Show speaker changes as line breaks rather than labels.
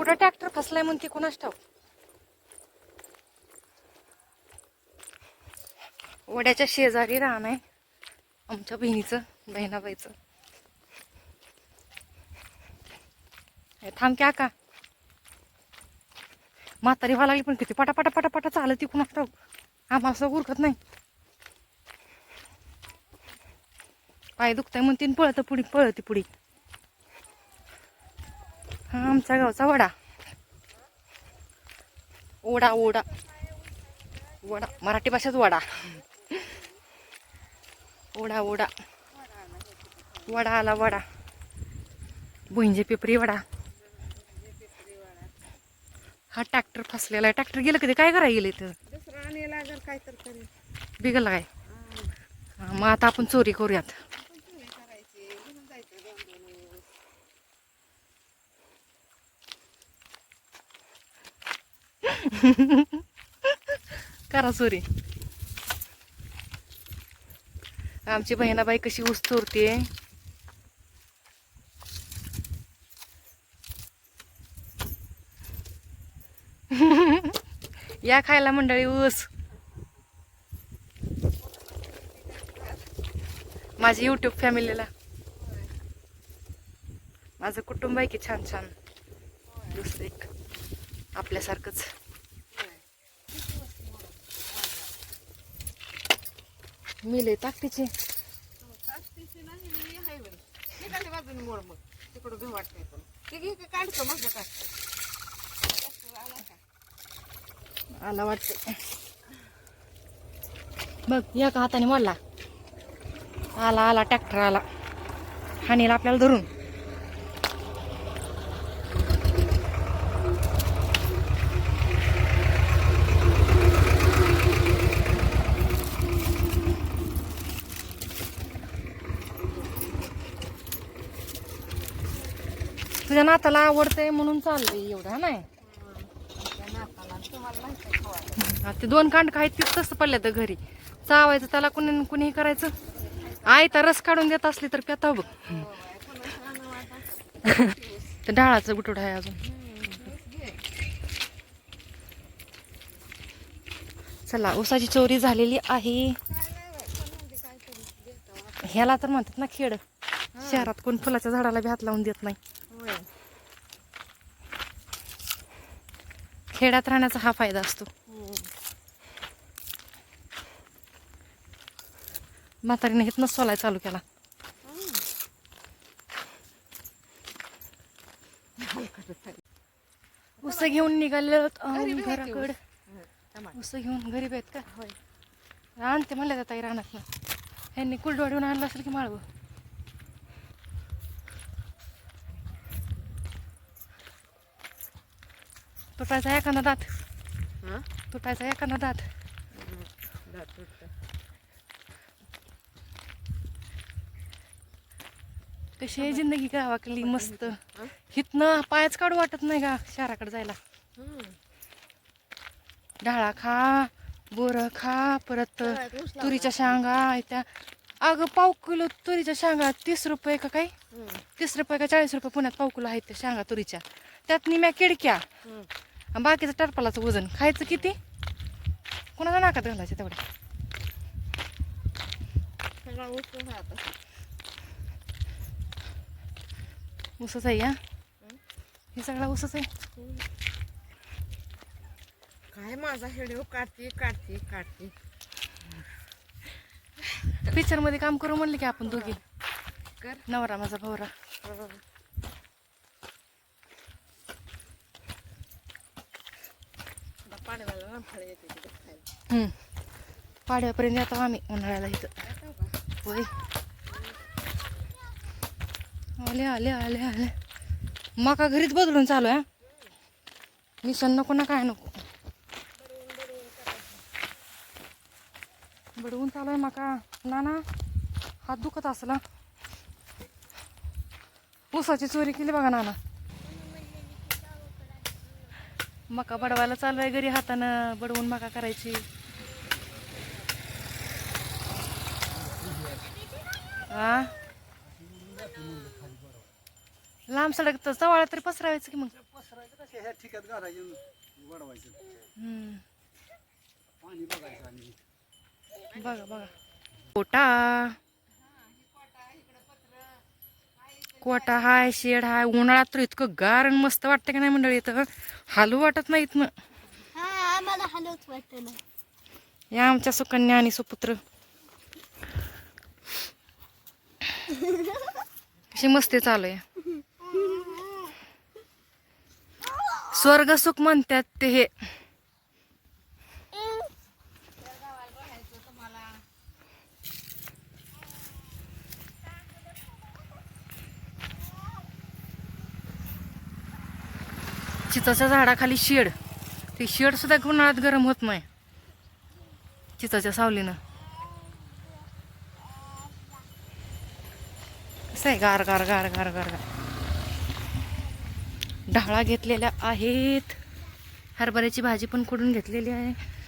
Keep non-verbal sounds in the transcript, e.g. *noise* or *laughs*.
कुठं ट्रॅक्टर फसलाय म्हणते कोणाच ठाव वड्याच्या शेजारी रान आहे. आमच्या बहिणीचं बहिणाबाईचं. हे थांब क्या का म्हातारी व्हायला लागली पण किती पटापटा पटापटा चालत ती कुणाच ठाव आम्हाला असं उरकत नाही. पाय दुखताय म्हणते आणि पळत पुढी पळती पुढी. आमच्या गावचा वडा. ओढा ओढा वडा. मराठी भाषेत वडा. ओढा ओढा वडा आला वडा. भुंजे पेपरी वडा. हा ट्रॅक्टर फसलेला आहे. ट्रॅक्टर गेलं कधी? काय करायला गेले तर
आणि लागेल काय?
मग आता आपण चोरी करूयात
करायची घेऊन जायचं दोन दोन ऊस. *laughs*
करा चोरी आमची बहिणाबाई कशी ऊस चोरते *laughs* या खायला मंडळी ऊस. माझी युट्यूब फॅमिलीला. माझं कुटुंब आहे की छान छान. दुसरं एक. आपल्यासारखंच. मिले ताकदीचे
ताकदीची नाही मी. निघाली बाजूने मोड मग. तिकडं घेऊ वाटतंय पण ते घे का काढतो मग का
आला वाटतं. बघ एका हाताने मोडला. आला आला ट्रॅक्टर आला. हाणीला आपल्याला धरून. तुझ्या नाताला आवडतंय म्हणून चाललंय एवढं नाही? ते दोन कांड काय तिथं तसं पडल्या तर घरी. चावायचं त्याला कुणी कुणीही करायचं. आई तर रस काढून देत असली तर प्याता बघ. *laughs* ते डाळाचं गुटोड आहे अजून. चला ऊसाची चोरी झालेली आहे. ह्याला तर म्हणतात ना खेड. शहरात कोण फुलाच्या झाडाला बी हात लावून देत नाही. खेड्यात राहण्याचा हा फायदा असतो. म्हातारीने हिथनं सोलाय चालू केला. उस घेऊन निघाले घराकडे. उस. घेऊन घरी आहेत का?
होय.
आणते म्हणले जाता रानात ना ह्यांनी कुलडवाडीहून आणलं असेल की माळव? तुटायचा एखादा दात.
हा?
तुटायचा एखादा दात.
दात तुटतं.
कशी आहे जिंदगी गावाकडली? मस्त. हिथनं पायच काढू वाटत नाही का शहराकडे जायला. डाळा खा बोर खा परत. तुरीच्या शेंगा त्या अगं पाव किलो तुरीच्या शेंगा तीस रुपये का
हम्म.
तीस रुपये का चाळीस रुपये पुण्यात पाव किलो आहेत त्या शेंगा तुरीच्या. त्यात निम्या किडक्या. आणि बाकीचं टरपालाचं वजन. खायचं किती? कोणाच्या नाकात घालायचं
आता.
ऊसच आहे या हे सगळा ऊसच आहे?
काय माझा हेडिओ काढते काढते काढते.
पिक्चरमध्ये काम करू म्हणले की आपण दोघी.
कर.
नवरा माझा भावरा
येते तिथे खायला
हम्म. पाड्यापर्यंत येतो आम्ही उन्हाळ्याला इथं. होय. आले आले आले आले. मका घरीच बदलून चालू आहे मिशन नको ना काय नको. बडवून चालू आहे मका. ना ना हात दुखत असला ऊसाची चोरी केली बघा नाना. मका बडवायला चालू आहे घरी हातानं बडवून मका करायची. हा लांब सडक तर चवाळा तरी पसरावायचं की मग?
पसरायचं बघा ह्या ठिकात घालायचं वाढवायचं
हम्म.
पाणी बघायचं आणि
बघा बघा कोटा कोटा हाय शेड हाय उन्हाळ्यात तर इतकं गार आणि मस्त वाटतं की नाही मंडळी? इथं हालू वाटत नाही इथनं.
हा
या आमच्या सुकन्या आणि सुपुत्र. कशी मस्ती चालू आहे. स्वर्ग सुख म्हणतात ते हे. चिताच्या झाडाखाली शेड. ते शेड सुद्धा उन्हाळ्यात गरम होत नाही. चिताच्या सावलीनं. कसं आहे गार गार गार गार गार गार. ढाळा घेतलेल्या आहेत. हरभऱ्याची भाजी पण कुठून घेतलेली आहे.